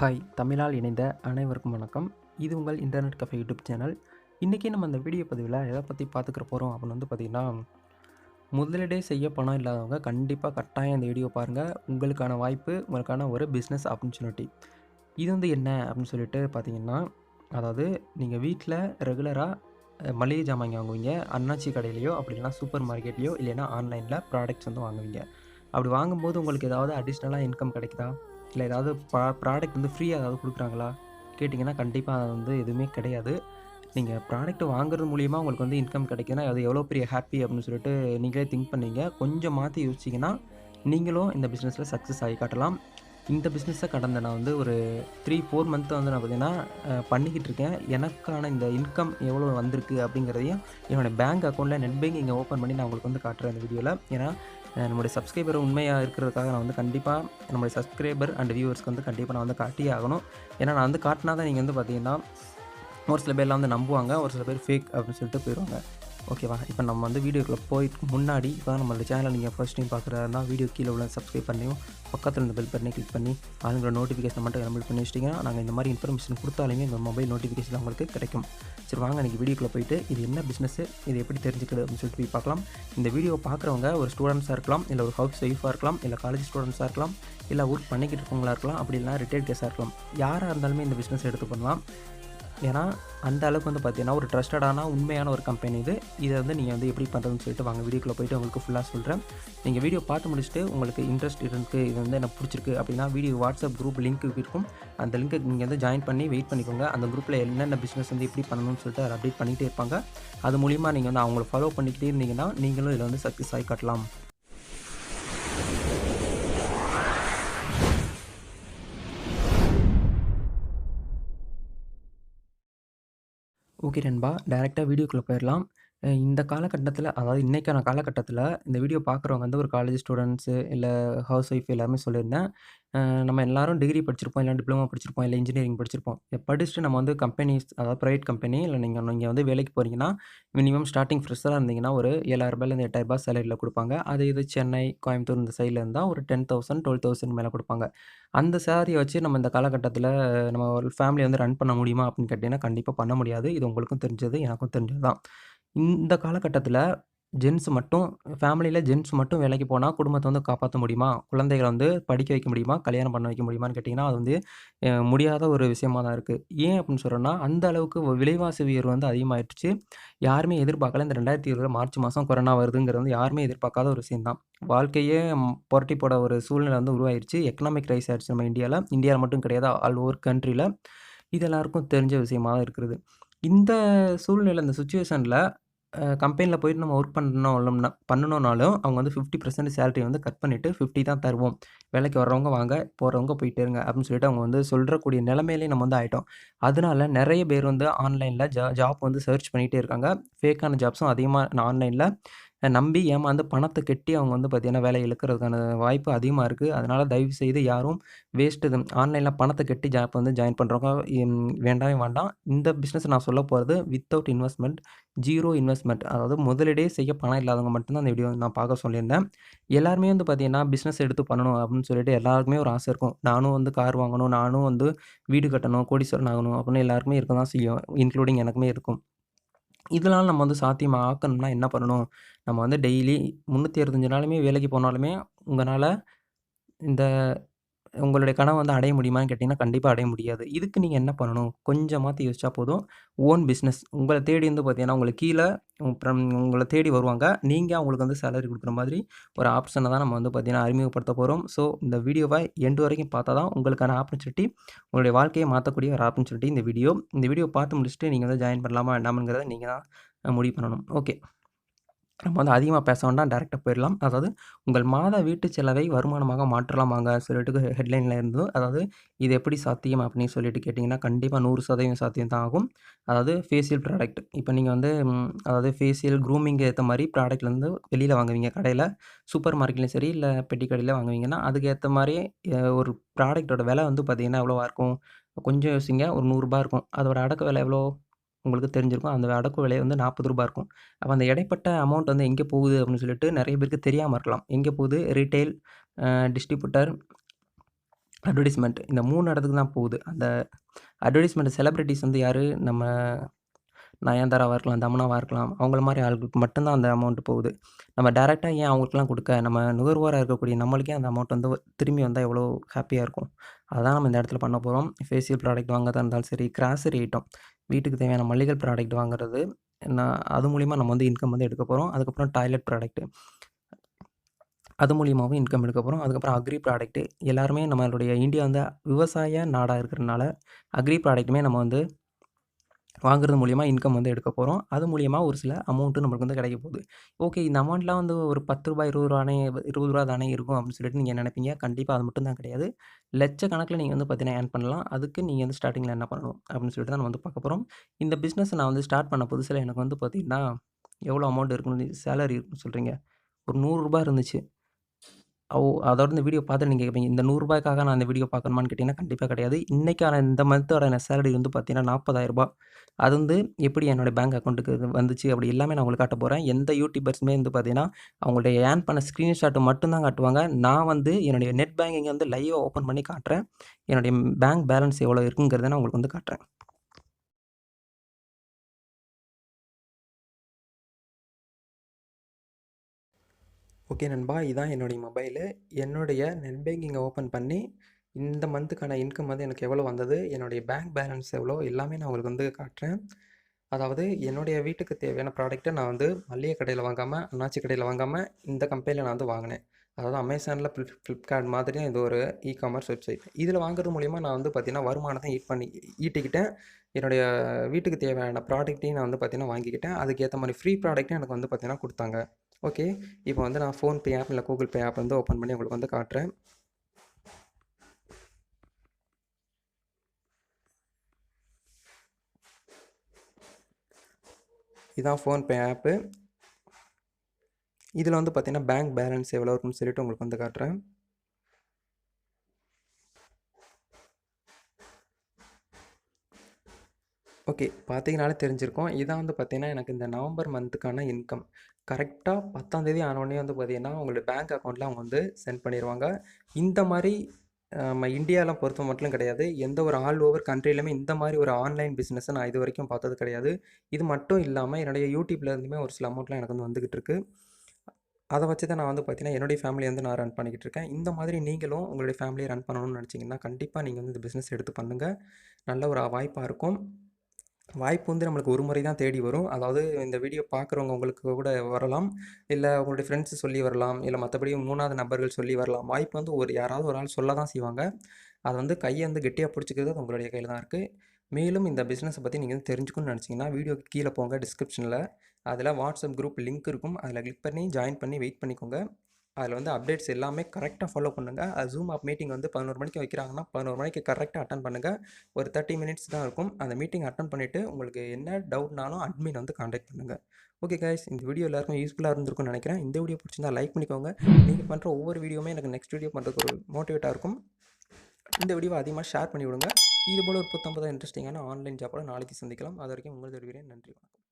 Hi தமிழால் இணைந்த அனைவருக்கும் வணக்கம். இது உங்கள் இன்டர்நெட் கஃபே யூடியூப் சேனல். இன்றைக்கி நம்ம அந்த வீடியோ பதிவில் எதை பற்றி பார்த்துக்கிற போகிறோம் அப்படின்னு வந்து பார்த்திங்கன்னா முதலீடே செய்ய பணம் இல்லாதவங்க கண்டிப்பாக கட்டாயம் இந்த வீடியோ பாருங்கள் உங்களுக்கான வாய்ப்பு உங்களுக்கான ஒரு பிஸ்னஸ் ஆப்பர்ச்சுனிட்டி இது வந்து என்ன அப்படின்னு சொல்லிட்டு பார்த்தீங்கன்னா அதாவது நீங்கள் வீட்டில் ரெகுலராக மளிகை ஜாமான் வாங்குவீங்க. அண்ணாச்சி கடையிலையோ அப்படி இல்லைனா சூப்பர் மார்க்கெட்லேயோ இல்லைனா ஆன்லைனில் ப்ராடக்ட்ஸ் வந்து வாங்குவீங்க. அப்படி வாங்கும்போது உங்களுக்கு ஏதாவது அடிஷ்னலாக இன்கம் கிடைக்குதா? இல்லை ஏதாவது ப்ரா ப்ராடக்ட் வந்து ஃப்ரீயாக ஏதாவது கொடுக்குறாங்களா? கேட்டிங்கன்னா கண்டிப்பாக அது வந்து எதுவுமே கிடையாது. நீங்கள் ப்ராடக்ட் வாங்குறது மூலியமாக உங்களுக்கு வந்து இன்கம் கிடைக்குதுன்னா அது எவ்வளோ பெரிய ஹாப்பி அப்படின்னு சொல்லிட்டு நீங்களே திங்க் பண்ணீங்க. கொஞ்சம் மாற்றி யோசிச்சிங்கன்னா நீங்களும் இந்த பிஸ்னஸில் சக்ஸஸ் ஆகி காட்டலாம். இந்த பிஸ்னஸை கடந்த நான் வந்து ஒரு த்ரீ ஃபோர் மந்த்து வந்து நான் பார்த்தீங்கன்னா பண்ணிக்கிட்டு இருக்கேன் எனக்கான இந்த இன்கம் எவ்வளோ வந்திருக்கு அப்படிங்கிறதையும் என்னோடய பேங்க் அக்கௌண்ட்டில் நெட் பேங்கிங்கை ஓப்பன் பண்ணி நான் உங்களுக்கு வந்து காட்டுறேன் இந்த வீடியோவில் ஏன்னா அஹ், நம்மளுடைய சப்ஸ்கிரைபர் உண்மையாக இருக்கிறதுக்காக நான் வந்து கண்டிப்பாக நம்மளுடைய சப்ஸ்கிரைபர் அண்ட் வியூவர்ஸ்க்கு வந்து கண்டிப்பாக நான் வந்து காட்டியே ஆகணும். ஏன்னா நான் வந்து காட்டினா தான் நீங்கள் வந்து பார்த்தீங்கன்னா ஒரு சில பேர்லாம் வந்து நம்புவாங்க ஒரு சில பேர் ஃபேக் அப்படின்னு சொல்லிட்டு போயிடுவாங்க ஓகேவா? இப்போ நம்ம வந்து வீடியோக்குள்ளே போயிட்டு முன்னாடி இப்போ தான் நம்மளோட சேனலை நீங்கள் ஃபர்ஸ்ட் டைம் பார்க்குறாருன்னா வீடியோ கீழே உள்ள சப்ஸ்கிரைப் பண்ணியும் பக்கத்தில் இந்த பெல் பட்டனை கிளிக் பண்ணி அதுங்களோட நோட்டிஃபிகேஷன் மட்டும் கம்ப்ளீட் பண்ணி வச்சிட்டிங்கன்னா நாங்கள் இந்த மாதிரி இன்ஃபர்மேஷன் கொடுத்தாலுமே இந்த மொபைல் நோட்டிஃபிகேஷன் உங்களுக்கு கிடைக்கும். சரி வாங்க இன்றைக்கி வீடியோக்குள்ளே போயிட்டு இது என்ன பிஸ்னஸ்ஸு இது எப்படி தெரிஞ்சுக்கிறது அப்படின்னு சொல்லிட்டு போய் பார்க்கலாம். இந்த வீடியோ பார்க்குறவங்க ஒரு ஸ்டூடெண்ட்ஸாக இருக்கலாம் இல்லை ஒரு ஹவுஸ் ஒய்ஃபாக இருக்கலாம் இல்லை காலேஜ் ஸ்டூடெண்ட்ஸாக இருக்கலாம் இல்லை ஒர்க் பண்ணிக்கிட்டு இருக்கவங்களா இருக்கலாம் அப்படி இல்லைனா ரிட்டையர்ட் கேஸாக இருக்கலாம். யாராக இருந்தாலுமே இந்த பிஸ்னஸ் எடுத்து பண்ணலாம் ஏன்னா அந்த அளவுக்கு வந்து பார்த்தீங்கன்னா ஒரு ட்ரஸ்டடான உண்மையான ஒரு கம்பெனி இது. இதை வந்து நீங்கள் வந்து எப்படி பண்ணுறதுன்னு சொல்லிட்டு வாங்க வீடியோக்குள்ளே போயிட்டு உங்களுக்கு ஃபுல்லாக சொல்கிறேன் நீங்கள் வீடியோ பார்த்து முடிச்சுட்டு உங்களுக்கு இன்ட்ரெஸ்ட் இருக்குது இது வந்து எனக்கு பிடிச்சிருக்கு அப்படின்னா வீடியோ வாட்ஸ்அப் குரூப் லிங்க் இருக்கும். அந்த லிங்க்கு நீங்கள் வந்து ஜாயின் பண்ணி வெயிட் பண்ணிக்கோங்க. அந்த குரூப்பில் என்னென்ன பிஸ்னஸ் வந்து எப்படி பண்ணணும்னு சொல்லிட்டு அதை அப்டேட் பண்ணிகிட்டே இருப்பாங்க. அது மூலிமா நீங்கள் வந்து அவங்கள ஃபாலோ பண்ணிக்கிட்டே இருந்தீங்கன்னா நீங்களும் இதில் வந்து சக்ஸஸ் ஆகி காட்டலாம். ஓகே நண்பா டேரெக்டாக வீடியோக்குள்ளே போயிடலாம். இந்த காலகட்டத்தில் அதாவது இன்றைக்கான காலகட்டத்தில் இந்த வீடியோ பார்க்குறவங்க வந்து ஒரு காலேஜ் ஸ்டூடெண்ட்ஸு இல்லை ஹவுஸ் ஒய்ஃப் எல்லாருமே சொல்லியிருந்தேன் நம்ம எல்லாரும் டிகிரி படிச்சிருப்போம் இல்லை டிப்ளமோ படிச்சிருப்போம் இல்லை இன்ஜினியரிங் படிச்சிருப்போம். படிச்சுட்டு நம்ம வந்து கம்பெனிஸ் அதாவது ப்ரைவேட் கம்பெனி இல்லை நீங்கள் நீங்கள் வந்து வேலைக்கு போகிறீங்கன்னா மினிமம் ஸ்டார்டிங் ஃப்ரெஷ்ஷாக இருந்தீங்கன்னா ஒரு ஏழாயிரரூபாயிலேருந்து எட்டாயிரரூபா சேலரியில் கொடுப்பாங்க. அது இது சென்னை கோயம்புத்தூர் இந்த சைடில் இருந்தால் ஒரு டென் தௌசண்ட் டுவெல் தௌசண்ட் மேலே கொடுப்பாங்க. அந்த சேலரியை வச்சு நம்ம இந்த காலகட்டத்தில் நம்ம ஒரு ஃபேமிலி வந்து ரன் பண்ண முடியுமா அப்படின்னு கேட்டிங்கன்னா கண்டிப்பாக பண்ண முடியாது. இது உங்களுக்கும் தெரிஞ்சது எனக்கும் தெரிஞ்சது தான் இந்த காலகட்டத்தில் ஜென்ஸ் மட்டும் ஃபேமிலியில் ஜென்ஸ் மட்டும் வேலைக்கு போனால் குடும்பத்தை வந்து காப்பாற்ற முடியுமா? குழந்தைகளை வந்து படிக்க வைக்க முடியுமா? கல்யாணம் பண்ண வைக்க முடியுமான்னு கேட்டிங்கன்னா அது வந்து முடியாத ஒரு விஷயமா தான் இருக்குது ஏன் அப்படின்னு சொல்கிறேன்னா அந்த அளவுக்கு விலைவாசி உயர்வு வந்து அதிகமாகிடுச்சு யாருமே எதிர்பார்க்கல இந்த ரெண்டாயிரத்தி இருபது மார்ச் மாதம் கொரோனா வருதுங்கிறது வந்து யாருமே எதிர்பார்க்காத ஒரு விஷயம் தான். வாழ்க்கையே புரட்டி போட ஒரு சூழ்நிலை வந்து உருவாயிருச்சு. எக்கனாமிக் ரைஸ் ஆயிடுச்சு நம்ம இந்தியாவில் இந்தியாவில் மட்டும் கிடையாது ஆல் ஓவர் கண்ட்ரியில் இது எல்லாருக்கும் தெரிஞ்ச விஷயமா தான் இருக்கிறது இந்த சூழ்நிலை இந்த சுச்சுவேஷனில் கம்பெனியில் போயிட்டு நம்ம ஒர்க் பண்ணணும் பண்ணணும்னாலும் அவங்க வந்து ஃபிஃப்டி பர்சன்ட் சேலரி வந்து கட் பண்ணிவிட்டு ஃபிஃப்டி தான் தருவோம். வேலைக்கு வர்றவங்க வாங்க போகிறவங்க போயிட்டே இருங்க அப்படின்னு சொல்லிட்டு அவங்க வந்து சொல்கிறக்கூடிய நிலைமையிலே நம்ம வந்து ஆகிட்டோம் அதனால நிறைய பேர் வந்து ஆன்லைனில் ஜா ஜாப் வந்து சர்ச் பண்ணிகிட்டே இருக்காங்க. ஃபேக்கான ஜாப்ஸும் அதிகமாக ஆன்லைனில் நம்பி ஏமாந்து பணத்தை கட்டி அவங்க வந்து பார்த்திங்கன்னா வேலை இழுக்கிறதுக்கான வாய்ப்பு அதிகமாக இருக்குது அதனால் தயவு செய்து யாரும் வேஸ்ட்டு இது ஆன்லைனில் பணத்தை கட்டி ஜாப் வந்து ஜாயின் பண்ணுறவங்க வேண்டாமே வேண்டாம். இந்த பிஸ்னஸ் நான் சொல்ல போகிறது வித்தவுட் இன்வெஸ்ட்மெண்ட் ஜீரோ இன்வெஸ்ட்மெண்ட் அதாவது முதலீடே செய்ய பணம் இல்லாதவங்க மட்டும்தான் அந்த வீடியோ நான் பார்க்க சொல்லியிருந்தேன். எல்லாருமே வந்து பார்த்திங்கன்னா பிஸ்னஸ் எடுத்து பண்ணணும் அப்படின்னு சொல்லிட்டு எல்லாருக்குமே ஒரு ஆசை இருக்கும். நானும் வந்து கார் வாங்கணும் நானும் வந்து வீடு கட்டணும் கோடீஸ்வரன் ஆகணும் அப்படின்னு எல்லாருக்குமே இருக்க தான் செய்யும் இன்க்ளூடிங் எனக்குமே இருக்கும். இதெல்லாம் நம்ம வந்து சாத்தியமாக ஆக்கணும்னா என்ன பண்ணணும்? நம்ம வந்து டெய்லி முந்நூற்றி அறுபத்தஞ்சு நாளுமே வேலைக்கு போனாலுமே உங்களால் இந்த உங்களுடைய கனவு வந்து அடைய முடியுமான்னு கேட்டிங்கன்னா கண்டிப்பாக அடைய முடியாது. இதுக்கு நீங்கள் என்ன பண்ணணும்? கொஞ்சம் மாற்றி யோசிச்சா போதும். ஓன் பிஸ்னஸ் உங்களை தேடி வந்து பார்த்தீங்கன்னா உங்களுக்கு கீழே உங்களை தேடி வருவாங்க. நீங்கள் அவங்களுக்கு வந்து சேலரி கொடுக்குற மாதிரி ஒரு ஆப்ஷனை தான் நம்ம வந்து பார்த்தீங்கன்னா அறிமுகப்படுத்த போகிறோம் ஸோ இந்த வீடியோவை எண்டு வரைக்கும் பார்த்தா தான் உங்களுக்கான ஆப்பர்ச்சுனிட்டி உங்களுடைய வாழ்க்கையை மாற்றக்கூடிய ஒரு ஆப்பர்ச்சுனிட்டி இந்த வீடியோ. இந்த வீடியோ பார்த்து முடிச்சுட்டு நீங்கள் வந்து ஜாயின் பண்ணலாமா வேண்டாமங்கிறத நீங்கள் தான் முடிவு பண்ணணும். ஓகே நம்ம வந்து அதிகமாக பேச வேண்டாம் டேரெக்டாக போயிடலாம். அதாவது உங்கள் மாத வீட்டு செலவை வருமானமாக மாற்றலாமாங்க சொல்லிட்டு ஹெட்லைனில் இருந்தது. அதாவது இது எப்படி சாத்தியம் அப்படின்னு சொல்லிட்டு கேட்டிங்கன்னா கண்டிப்பாக நூறு சதவீதம் சாத்தியம் தான் ஆகும். அதாவது ஃபேஷியல் ப்ராடக்ட் இப்போ நீங்கள் வந்து அதாவது ஃபேஷியல் க்ரூமிங்கு ஏற்ற மாதிரி ப்ராடக்ட்லேருந்து வெளியில் வாங்குவீங்க. கடையில் சூப்பர் மார்க்கெட்லேயும் சரி இல்லை பெட்டி கடையில் வாங்குவீங்கன்னா அதுக்கேற்ற மாதிரி ஒரு ப்ராடக்ட்டோட விலை வந்து பார்த்தீங்கன்னா எவ்வளோவா இருக்கும்? கொஞ்சம் யோசிங்க. ஒரு நூறுரூபா இருக்கும். அதோட அடக்க விலை எவ்வளோ? உங்களுக்கு தெரிஞ்சிருக்கும் அந்த அடக்கு விலை வந்து நாற்பது ரூபா இருக்கும் அப்போ அந்த இடைப்பட்ட அமௌண்ட் வந்து எங்கே போகுது அப்படின்னு சொல்லிட்டு நிறைய பேருக்கு தெரியாமல் இருக்கலாம் எங்கே போகுது ரீட்டைல் டிஸ்ட்ரிபியூட்டர் அட்வர்டைஸ்மெண்ட் இந்த மூணு இடத்துக்கு தான் போகுது. அந்த அட்வர்டைஸ்மெண்ட் செலிப்ரிட்டிஸ் வந்து யார் நம்ம நயன்தாராவாக இருக்கலாம், தமனாவாக இருக்கலாம். அவங்கள மாதிரி ஆளுகளுக்கு மட்டும்தான் அந்த அமௌண்ட் போகுது. நம்ம டேரெக்டாக ஏன் அவங்களுக்குலாம் கொடுக்க நம்ம நுகர்வோராக இருக்கக்கூடிய நம்மளுக்கே அந்த அமௌண்ட் வந்து திரும்பி வந்தால் எவ்வளோ ஹாப்பியாக இருக்கும். அதான் நம்ம இந்த இடத்துல பண்ண போகிறோம் ஃபேஷியல் ப்ராடக்ட் வாங்குறதா இருந்தாலும் சரி, கிராசரி ஐட்டம் வீட்டுக்கு தேவையான மளிகை ப்ராடக்ட் வாங்குறது, நான் அது மூலிமா நம்ம வந்து இன்கம் வந்து எடுக்க போகிறோம் அதுக்கப்புறம் டாய்லெட் ப்ராடக்ட்டு அது மூலியமாகவும் இன்கம் எடுக்க போகிறோம் அதுக்கப்புறம் அக்ரி ப்ராடக்ட் எல்லாருமே நம்மளுடைய இந்தியா வந்து விவசாய நாடாக இருக்கிறனால, அக்ரி ப்ராடக்ட்டுமே நம்ம வந்து வாங்குறது மூலியமாக இன்கம் வந்து எடுக்க போகிறோம் அது மூலியமா ஒரு சில அமௌண்ட்டும் நம்மளுக்கு வந்து கிடைக்க போகுது. ஓகே இந்த அமௌண்ட்லாம் வந்து ஒரு பத்து ரூபாய் இருபது ரூபானே இருபது ரூபா தானே இருக்கும் அப்படின்னு சொல்லிட்டு நீங்கள் நினைப்பீங்க. கண்டிப்பாக அது மட்டும் தான் கிடையாது. லட்சக்கணக்கில் நீங்கள் வந்து பார்த்தீங்கன்னா ஏர்ன் பண்ணலாம். அதுக்கு நீங்கள் வந்து ஸ்டார்டிங்கில் என்ன பண்ணணும்? அப்படின்னு சொல்லிட்டு தான் நம்ம வந்து பார்க்க போகிறோம் இந்த பிஸ்னஸ் நான் வந்து ஸ்டார்ட் பண்ண புதுசில் எனக்கு வந்து பார்த்தீங்கன்னா, எவ்வளோ அமௌண்ட் இருக்குன்னு சேலரி இருக்குன்னு சொல்கிறீங்க ஒரு நூறுரூபா இருந்துச்சு. ஓ! அதோட இந்த வீடியோ பார்த்துட்டு நீங்கள் கேட்பீங்க, இந்த நூறுரூபாய்க்காக நான் இந்த வீடியோ பார்க்கணுமான்னு கேட்டிங்கன்னா கண்டிப்பாக கிடையாது. இன்றைக்கான இந்த மந்தோட சேலரி வந்து பார்த்தீங்கன்னா நாற்பதாயிரரூபா அது வந்து எப்படி என்னோட பேங்க் அக்கௌண்ட்டுக்கு வந்துச்சு அப்படி எல்லாமே நான் உங்களுக்கு காட்ட போகிறேன் எந்த யூடியூபர்ஸுமே வந்து பார்த்தீங்கன்னா, அவங்களுடைய ஏர்ன் பண்ண ஸ்க்ரீன்ஷாட்டு மட்டும்தான் காட்டுவாங்க. நான் வந்து என்னுடைய நெட் பேங்கிங்கை வந்து லைவாக ஓப்பன் பண்ணி காட்டுறேன். என்னுடைய பேங்க் பேலன்ஸ் எவ்வளோ இருக்குங்கிறத நான் உங்களுக்கு வந்து காட்டுறேன். ஓகே நண்பா, இதான் என்னுடைய மொபைலு. என்னுடைய நெட் பேங்கிங்கை ஓப்பன் பண்ணி, இந்த மந்த்துக்கான இன்கம் வந்து எனக்கு எவ்வளோ வந்தது, என்னுடைய பேங்க் பேலன்ஸ் எவ்வளோ எல்லாமே நான் உங்களுக்கு வந்து காட்டுறேன். அதாவது என்னுடைய வீட்டுக்கு தேவையான ப்ராடக்ட்டை நான் வந்து மளிகை கடையில் வாங்காமல் அண்ணாச்சி கடையில் வாங்காமல் இந்த கம்பெனியில் நான் வந்து வாங்கினேன் அதாவது அமேசானில் ஃப்ளிப் ஃப்ளிப்கார்ட் மாதிரி இது ஒரு இ காமர்ஸ் வெப்சைட். இதில் வாங்குறது மூலிமா நான் வந்து பார்த்திங்கன்னா வருமானத்தை ஈட் பண்ணி ஈட்டிக்கிட்டேன். என்னுடைய வீட்டுக்கு தேவையான ப்ராடக்ட்டையும் நான் வந்து பார்த்தீங்கன்னா வாங்கிக்கிட்டேன். அதுக்கேற்ற மாதிரி ஃப்ரீ ப்ராடக்ட்டும் எனக்கு வந்து பார்த்தீங்கன்னா கொடுத்தாங்க ஓகே. இப்போ வந்து நான் ஃபோன்பே ஆப் இல்லை கூகுள் பே ஆப் வந்து ஓப்பன் பண்ணி உங்களுக்கு வந்து காட்டுறேன். இதுதான் ஃபோன்பே ஆப்பு. இதில் வந்து பார்த்தீங்கன்னா, பேங்க் பேலன்ஸ் எவ்வளோ இருக்குன்னு சொல்லிட்டு உங்களுக்கு வந்து காட்டுறேன். ஓகே. பார்த்தீங்கனாலே தெரிஞ்சிருக்கும். இதான் வந்து பார்த்தீங்கன்னா, எனக்கு இந்த நவம்பர் மந்த்துக்கான இன்கம். கரெக்ட்டா 10ஆம் தேதி வந்து பார்த்தீங்கன்னா, உங்களுடைய பேங்க் அக்கௌண்ட்டில் அவங்க வந்து சென்ட் பண்ணிடுவாங்க இந்த மாதிரி நம்ம இந்தியாவில் பொறுத்த மட்டும் கிடையாது. எந்த ஒரு ஆல் ஓவர் கண்ட்ரிலையுமே இந்த மாதிரி ஒரு ஆன்லைன் பிஸ்னஸை நான் இது வரைக்கும் பார்த்தது கிடையாது. இது மட்டும் இல்லாமல் என்னுடைய யூடியூப்லேருந்துமே ஒரு சில அமௌண்ட்லாம் எனக்கு வந்து வந்துக்கிட்டு இருக்குது அதை வச்சு தான் நான் வந்து பார்த்தீங்கன்னா, என்னுடைய ஃபேமிலியை வந்து நான் ரன் பண்ணிக்கிட்டு இருக்கேன். இந்த மாதிரி நீங்களும் உங்களுடைய ஃபேமிலியை ரன் பண்ணணும்னு நினச்சிங்கன்னா கண்டிப்பாக நீங்கள் வந்து இந்த பிஸ்னஸ் எடுத்து பண்ணுங்கள் நல்ல ஒரு வாய்ப்பாக இருக்கும். வாய்ப்பு வந்து நம்மளுக்கு ஒரு முறை தான் தேடி வரும். அதாவது இந்த வீடியோ பார்க்குறவங்க உங்களுக்கு கூட வரலாம். இல்லை உங்களுடைய ஃப்ரெண்ட்ஸ் சொல்லி வரலாம். இல்லை மற்றபடி மூணாவது நபர்கள் சொல்லி வரலாம். வாய்ப்பு வந்து ஒரு யாராவது ஒரு ஆள் சொல்ல தான் செய்வாங்க. அது வந்து கையை வந்து கெட்டியாக பிடிச்சிக்கிறது அது உங்களுடைய கையில் தான் இருக்குது மேலும் இந்த பிஸ்னஸை பற்றி நீங்கள் வந்து தெரிஞ்சுக்கணும்னு நினச்சிங்கன்னா வீடியோக்கு கீழே போங்க டிஸ்கிரிப்ஷனில் அதில் வாட்ஸ்அப் குரூப் லிங்க் இருக்கும். அதில் கிளிக் பண்ணி ஜாயின் பண்ணி வெயிட் பண்ணிக்கோங்க. அதில் வந்து அப்டேட்ஸ் எல்லாமே கரெக்டாக ஃபாலோ பண்ணுங்கள் அது ஜூம் ஆப் மீட்டிங் வந்து 11 மணிக்கு வைக்கிறாங்கன்னா, 11 மணிக்கு கரெக்டாக அட்டன் பண்ணுங்கள் ஒரு 30 மினிட்ஸ் தான் இருக்கும். அந்த மீட்டிங் அட்டன் பண்ணிவிட்டு உங்களுக்கு என்ன டவுட்னாலும் அட்மின் வந்து காண்டாக்ட் பண்ணுங்க. ஓகே கைஸ் இந்த வீடியோ எல்லாருக்கும் யூஸ்ஃபுல்லாக இருந்திருக்கும்னு நினைக்கிறேன். இந்த வீடியோ பிடிச்சிருந்தா லைக் பண்ணிக்கோங்க. நீங்கள் பண்ணுற ஒவ்வொரு வீடியோவுமே எனக்கு நெக்ஸ்ட் வீடியோ பண்ணுறதுக்கு ஒரு மோட்டிவேட்டாக இருக்கும். இந்த வீடியோவை அதிகமாக ஷேர் பண்ணி விடுங்க. இதுபோல ஒரு புத்தம்பதாக இன்ட்ரெஸ்டிங்கான ஆன்லைன் ஜாப்போட நாளைக்கு சந்திக்கலாம். அது வரைக்கும் உங்களுக்கு தெரிவிக்கிறேன் நன்றி, வணக்கம்.